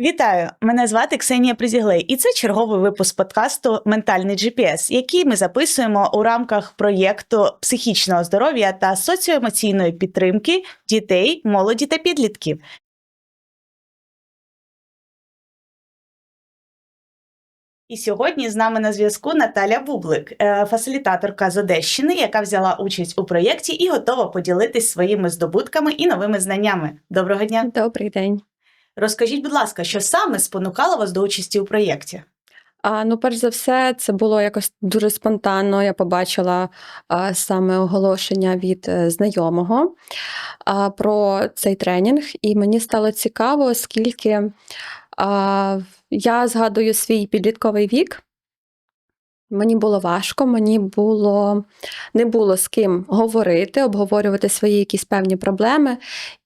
Вітаю! Мене звати Ксенія Призіглей, і це черговий випуск подкасту Ментальний GPS, який ми записуємо у рамках проєкту психічного здоров'я та соціоемоційної підтримки дітей, молоді та підлітків. І сьогодні з нами на зв'язку Наталя Бублик, е, фасилітаторка з Одещини, яка взяла участь у проєкті і готова поділитись своїми здобутками і новими знаннями. Доброго дня! Добрий день. Розкажіть, будь ласка, що саме спонукало вас до участі у проєкті? А, ну, перш за все, це було якось дуже спонтанно. Я побачила а, саме оголошення від е, знайомого а, про цей тренінг, і мені стало цікаво, оскільки а, я згадую свій підлітковий вік. Мені було важко, мені було не було з ким говорити, обговорювати свої якісь певні проблеми.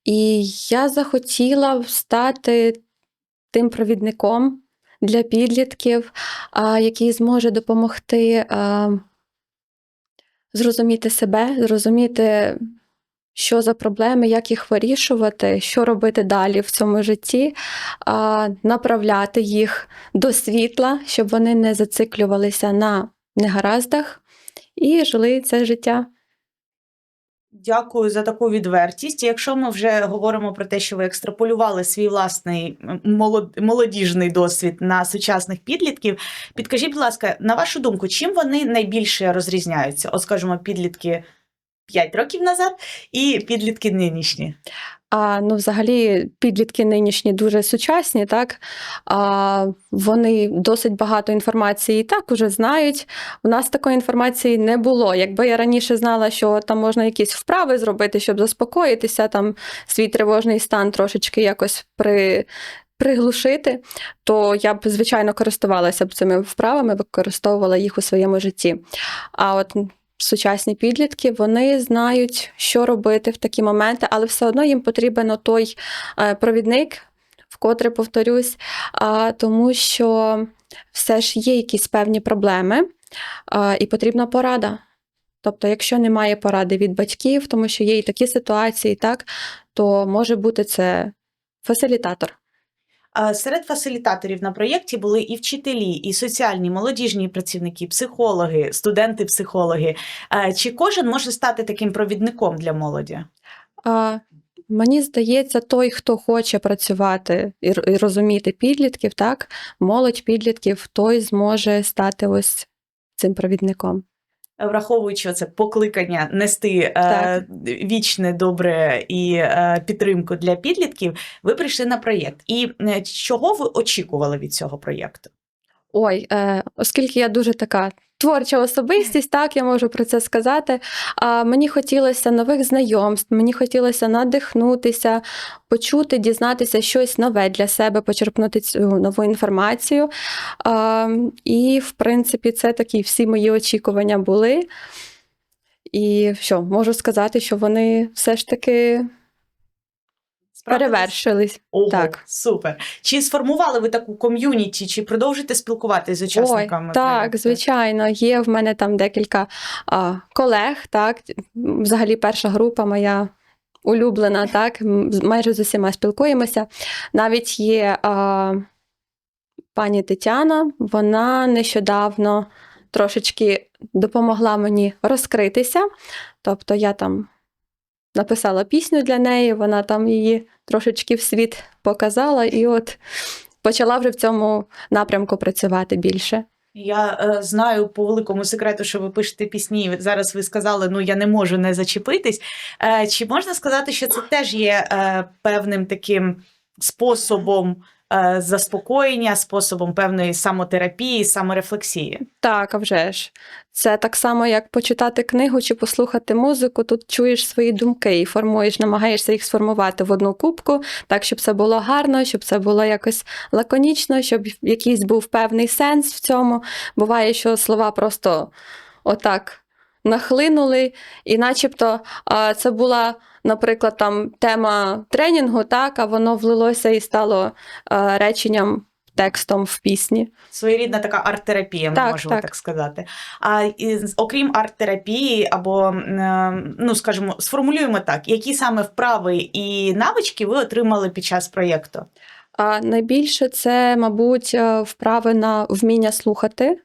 І я захотіла стати тим провідником для підлітків, який зможе допомогти зрозуміти себе, зрозуміти, що за проблеми, як їх вирішувати, що робити далі в цьому житті, направляти їх до світла, щоб вони не зациклювалися на негараздах і жили це життя. Дякую за таку відвертість. Якщо ми вже говоримо про те, що ви екстраполювали свій власний молодіжний досвід на сучасних підлітків, підкажіть, будь ласка, на вашу думку, чим вони найбільше розрізняються? От, скажімо, підлітки 5 років назад і підлітки нинішні. А ну, взагалі, підлітки нинішні дуже сучасні, так а, вони досить багато інформації і так уже знають. У нас такої інформації не було. Якби я раніше знала, що там можна якісь вправи зробити, щоб заспокоїтися, там свій тривожний стан трошечки якось при. Приглушити, то я б, звичайно, користувалася б цими вправами, використовувала їх у своєму житті. А от сучасні підлітки вони знають, що робити в такі моменти, але все одно їм потрібен той е, провідник, вкотре повторюсь, тому що все ж є якісь певні проблеми, і потрібна порада. Тобто, якщо немає поради від батьків, тому що є і такі ситуації, так, то може бути це фасилітатор. Серед фасилітаторів на проєкті були і вчителі, і соціальні, молодіжні працівники, психологи, студенти-психологи. Чи кожен може стати таким провідником для молоді? А, мені здається, той, хто хоче працювати і розуміти підлітків, так, молодь підлітків, той зможе стати ось цим провідником. Враховуючи це покликання нести е, вічне добре і е, підтримку для підлітків, ви прийшли на проєкт. І е, чого ви очікували від цього проєкту? Ой, е, оскільки я дуже така творча особистість, так я можу про це сказати. А мені хотілося нових знайомств, мені хотілося надихнутися, почути, дізнатися щось нове для себе, почерпнути цю нову інформацію. А, і, в принципі, це такі всі мої очікування були. І що, можу сказати, що вони все ж таки перевершились. Ого, Так. супер. Чи сформували ви таку ком'юніті, чи продовжите спілкуватися з учасниками? Ой, так, звичайно, є в мене там декілька а, колег, так. Взагалі, перша група моя улюблена, так. Майже з усіма спілкуємося. Навіть є а, пані Тетяна, вона нещодавно трошечки допомогла мені розкритися. Тобто я там написала пісню для неї, вона там її трошечки в світ показала, і от почала вже в цьому напрямку працювати більше. Я е, знаю по великому секрету, що ви пишете пісні. Зараз ви сказали, ну я не можу не зачепитись. Е, чи можна сказати, що це теж є е, певним таким способом заспокоєння, способом певної самотерапії, саморефлексії? Так, а вже ж. Це так само, як почитати книгу чи послухати музику. Тут чуєш свої думки і формуєш, намагаєшся їх сформувати в одну кубку, так, щоб це було гарно, щоб це було якось лаконічно, щоб якийсь був певний сенс в цьому. Буває, що слова просто отак нахлинули, і начебто це була, наприклад, там тема тренінгу, так, а воно влилося і стало а, реченням, текстом в пісні. Своєрідна така арт-терапія, Так, можемо так. так. сказати. А із- окрім арт-терапії, або е, ну скажімо, сформулюємо так, які саме вправи і навички ви отримали під час проєкту? А найбільше це, мабуть, е, вправи на вміння слухати.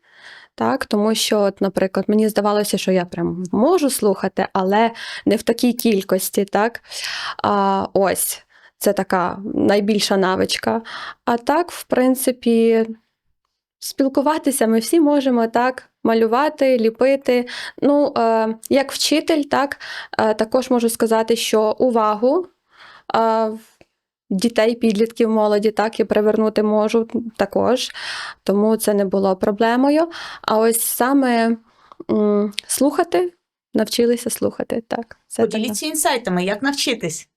Так, тому що, от, наприклад, мені здавалося, що я прям можу слухати, але не в такій кількості. Так? А, ось, це така найбільша навичка. А так, в принципі, спілкуватися ми всі можемо так, малювати, ліпити. Ну, е, як вчитель, так, е, також можу сказати, що увагу. Е, Дітей, підлітків, молоді, так і привернути можу також, тому це не було проблемою. А ось саме м, слухати, навчилися слухати. Так, це така- Поділіться інсайтами, як навчитись.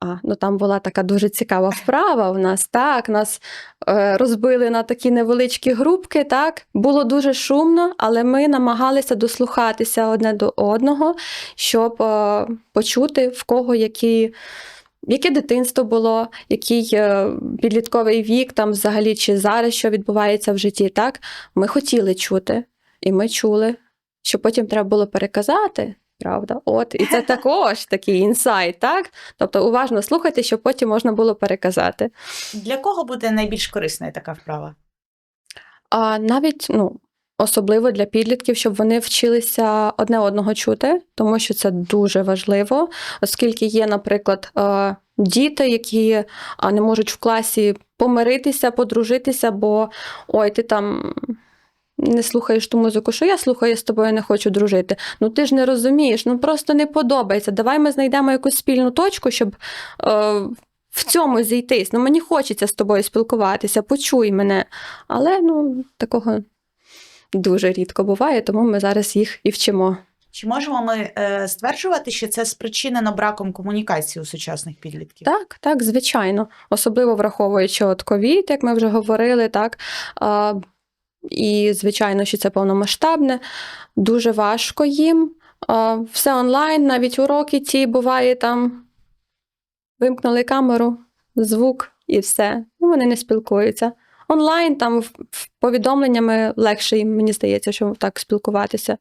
а, ну там була така дуже цікава вправа у нас. Так, нас е, розбили на такі невеличкі групки. Так, було дуже шумно, але ми намагалися дослухатися одне до одного, щоб е, почути, в кого які. Яке дитинство було, який е, підлітковий вік, там взагалі чи зараз що відбувається в житті, так? Ми хотіли чути, і ми чули, що потім треба було переказати, правда? От, і це також такий інсайт, так? Тобто уважно слухайте, щоб потім можна було переказати. Для кого буде найбільш корисною така вправа? А навіть ну, особливо для підлітків, щоб вони вчилися одне одного чути, тому що це дуже важливо, оскільки є, наприклад, е, діти, які не можуть в класі помиритися, подружитися, бо ой, ти там. Не слухаєш ту музику, що я слухаю, я з тобою не хочу дружити. Ну ти ж не розумієш, ну просто не подобається. Давай ми знайдемо якусь спільну точку, щоб е, в цьому зійтись. Ну мені хочеться з тобою спілкуватися, почуй мене. Але ну, такого дуже рідко буває, тому ми зараз їх і вчимо. Чи можемо ми е, стверджувати, що це спричинено браком комунікації у сучасних підлітків? Так, так, звичайно. Особливо враховуючи от ковід, як ми вже говорили, так. А, і, звичайно, що це повномасштабне, дуже важко їм. А, все онлайн, навіть уроки ті буває там. Вимкнули камеру, звук і все. Ну, вони не спілкуються. Онлайн там повідомленнями легше їм, мені здається, що так спілкуватися.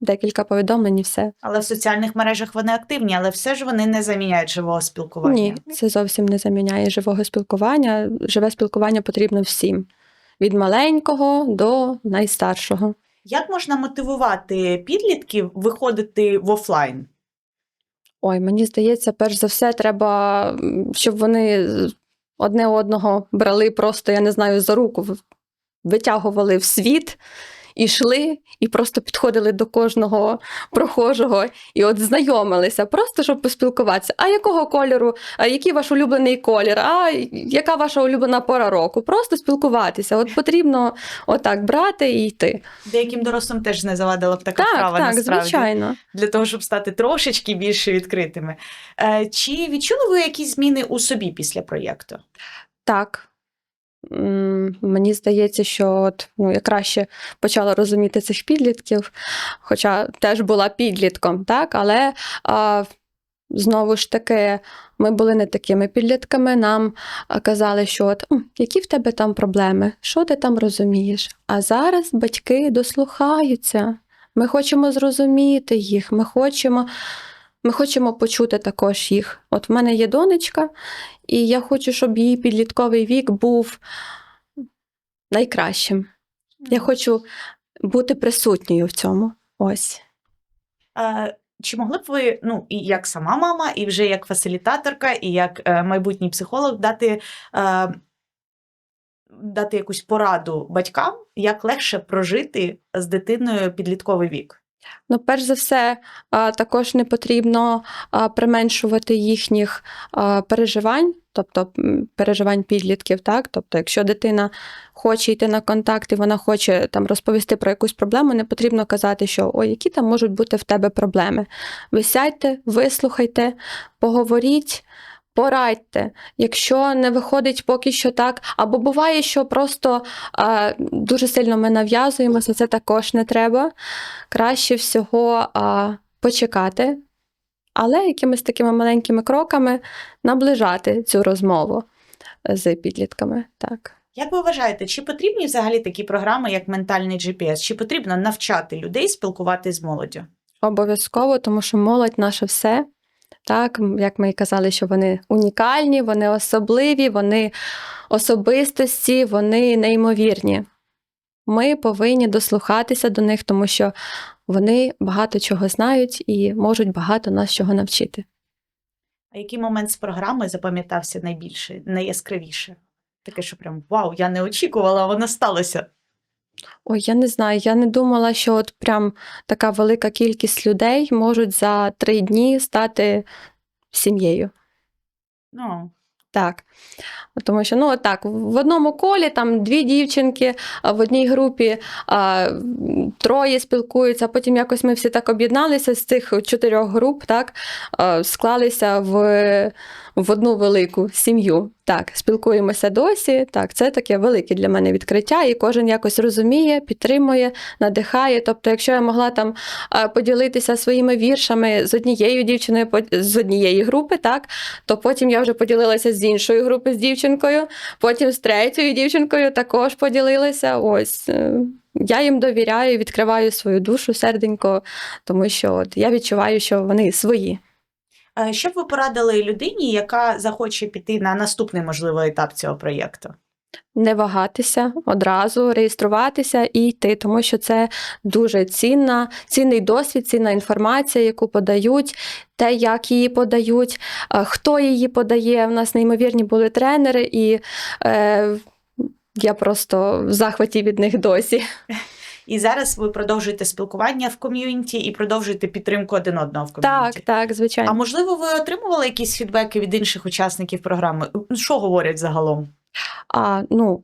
Декілька повідомлень і все. Але в соціальних мережах вони активні, але все ж вони не заміняють живого спілкування. Ні, це зовсім не заміняє живого спілкування. Живе спілкування потрібно всім. Від маленького до найстаршого. Як можна мотивувати підлітків виходити в офлайн? Ой, мені здається, перш за все, треба, щоб вони одне одного брали просто, я не знаю, за руку, витягували в світ. Йшли, і просто підходили до кожного прохожого і от знайомилися, просто щоб поспілкуватися. А якого кольору, а який ваш улюблений колір? А яка ваша улюблена пора року? Просто спілкуватися. От потрібно отак брати і йти. Деяким дорослим теж не завадила б така Так, вправа так, насправді. звичайно. для того, щоб стати трошечки більш відкритими. Е, Чи відчули ви якісь зміни у собі після проєкту? Так. Мені здається, що от, ну, я краще почала розуміти цих підлітків, хоча теж була підлітком, так? але а, знову ж таки, ми були не такими підлітками. Нам казали, що от, які в тебе там проблеми, що ти там розумієш. А зараз батьки дослухаються. Ми хочемо зрозуміти їх, ми хочемо, ми хочемо почути також їх. От в мене є донечка, і я хочу, щоб її підлітковий вік був найкращим. Я хочу бути присутньою в цьому. Ось. Е, Чи могли б ви, ну, і як сама мама, і вже як фасилітаторка, і як е, майбутній психолог дати, е, дати якусь пораду батькам, як легше прожити з дитиною підлітковий вік? Ну, перш за все, також не потрібно применшувати їхніх переживань, тобто переживань підлітків. Так? Тобто, якщо дитина хоче йти на контакт і вона хоче там розповісти про якусь проблему, не потрібно казати, що ой, які там можуть бути в тебе проблеми. Ви сядьте, вислухайте, поговоріть. Порадьте, якщо не виходить поки що так, або буває, що просто а, дуже сильно ми нав'язуємося, це також не треба краще всього а, почекати, але якимись такими маленькими кроками наближати цю розмову з підлітками. Так. Як ви вважаєте, чи потрібні взагалі такі програми, як ментальний GPS? Чи потрібно навчати людей спілкуватися з молоддю? Обов'язково, тому що молодь наше все. Так, як ми і казали, що вони унікальні, вони особливі, вони особистості, вони неймовірні. Ми повинні дослухатися до них, тому що вони багато чого знають і можуть багато нас чого навчити. А який момент з програми запам'ятався найбільше, найяскравіше? Таке, що прям вау, я не очікувала, воно сталося. Ой, я не знаю, я не думала, що от прям така велика кількість людей можуть за три дні стати сім'єю. Ну, Так. Тому що, ну, так, в одному колі там дві дівчинки, в одній групі а, троє спілкуються, а потім якось ми всі так об'єдналися з цих чотирьох груп, так, а, склалися в, в одну велику сім'ю. Так, спілкуємося досі. Так, це таке велике для мене відкриття, і кожен якось розуміє, підтримує, надихає. Тобто, якщо я могла там поділитися своїми віршами з однією дівчиною з однієї групи, так, то потім я вже поділилася з іншої групи з дівчинкою, потім з третьою дівчинкою також поділилася. Ось е, я їм довіряю, відкриваю свою душу, серденько, тому що от я відчуваю, що вони свої. Е, Що б ви порадили людині, яка захоче піти на наступний можливий етап цього проєкту? Не вагатися одразу, реєструватися і йти, тому що це дуже цінна, цінний досвід, цінна інформація, яку подають, те, як її подають, е, хто її подає. У нас неймовірні були тренери, і е, я просто в захваті від них досі. І зараз ви продовжуєте спілкування в ком'юніті і продовжуєте підтримку один одного в Так, ком'юніті. так, звичайно. А можливо, ви отримували якісь фідбеки від інших учасників програми? Що говорять загалом? А, ну,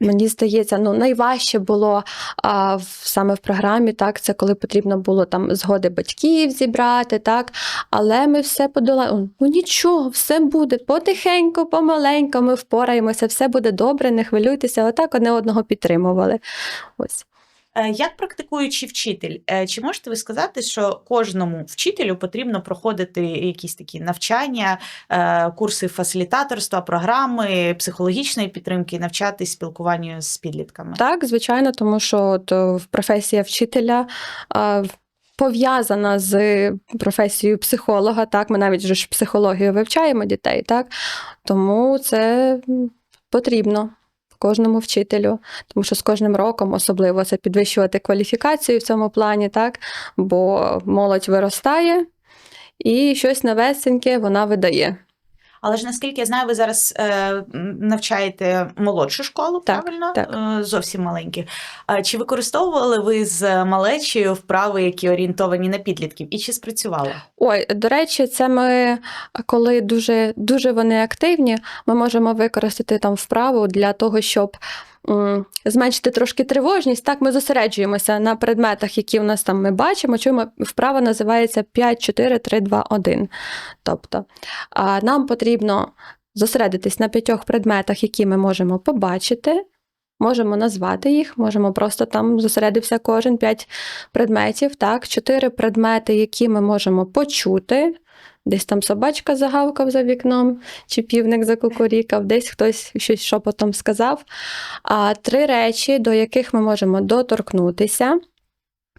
мені здається, ну, найважче було а, в, саме в програмі, так, це коли потрібно було там згоди батьків зібрати, так, але ми все подолали. Ну нічого, все буде потихеньку, помаленьку, ми впораємося, все буде добре, не хвилюйтеся. Отак одне одного підтримували. Ось. Е, Як практикуючий вчитель, е, чи можете ви сказати, що кожному вчителю потрібно проходити якісь такі навчання, е, курси фасилітаторства, програми, психологічної підтримки, навчатись спілкуванню з підлітками? Так, звичайно, тому що е, професія вчителя. Пов'язана з професією психолога, так, ми навіть ж психологію вивчаємо дітей, так? Тому це потрібно кожному вчителю, тому що з кожним роком особливо це підвищувати кваліфікацію в цьому плані, так? Бо молодь виростає і щось новесеньке вона видає. Але ж наскільки я знаю, ви зараз е, навчаєте молодшу школу, Так, правильно? так. Е, зовсім маленьких. Чи використовували ви з малечею вправи, які орієнтовані на підлітків, і чи спрацювало? Ой, до речі, це ми, коли дуже, дуже вони активні, ми можемо використати там вправу для того, щоб зменшити трошки тривожність. Так, ми зосереджуємося на предметах, які у нас там ми бачимо. Чуємо, вправа називається 5, 4, 3, 2, 1. Тобто, нам потрібно зосередитись на п'ятьох предметах, які ми можемо побачити. Можемо назвати їх, можемо просто там зосередився кожен п'ять предметів, так, чотири предмети, які ми можемо почути. Десь там собачка загавкав за вікном, чи півник закукурікав, десь хтось щось шепотом сказав. А три речі, до яких ми можемо доторкнутися.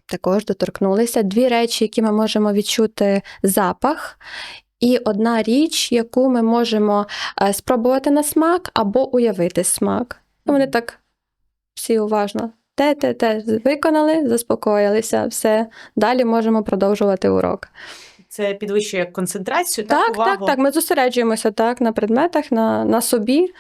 Також доторкнулися. Дві речі, які ми можемо відчути запах. І одна річ, яку ми можемо е, спробувати на смак або уявити смак. Вони так всі уважно. Те, те, те, виконали, заспокоїлися, все. Далі можемо продовжувати урок. Це підвищує концентрацію, так, Так, увагу? так, так. Ми зосереджуємося так на предметах, на, на собі,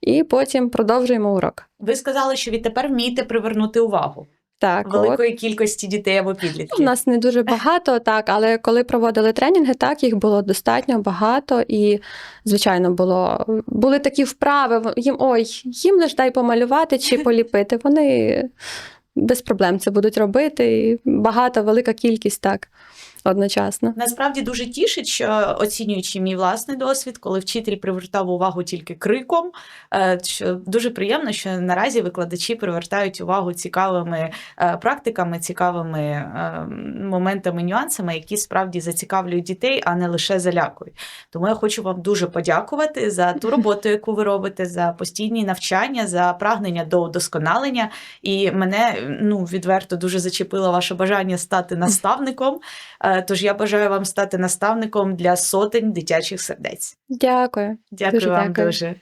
і потім продовжуємо урок. Ви сказали, що відтепер вмієте привернути увагу Так, от. великої кількості дітей або У нас не дуже багато, так, але коли проводили тренінги, так, їх було достатньо багато, і, звичайно, було, були такі вправи, їм ой, їм лиш дай помалювати чи поліпити. Вони без проблем це будуть робити. І багато, велика кількість так одночасно. Насправді дуже тішить, що оцінюючи мій власний досвід, коли вчитель привертав увагу тільки криком, е, що дуже приємно, що наразі викладачі привертають увагу цікавими е, практиками, цікавими е, моментами, нюансами, які справді зацікавлюють дітей, а не лише залякують. Тому я хочу вам дуже подякувати за ту роботу, яку ви робите, за постійні навчання, за прагнення до удосконалення. І мене ну відверто дуже зачепило ваше бажання стати наставником. Е, Тож я бажаю вам стати наставником для сотень дитячих сердець. Дякую. Дякую Дуже вам дякую. дуже.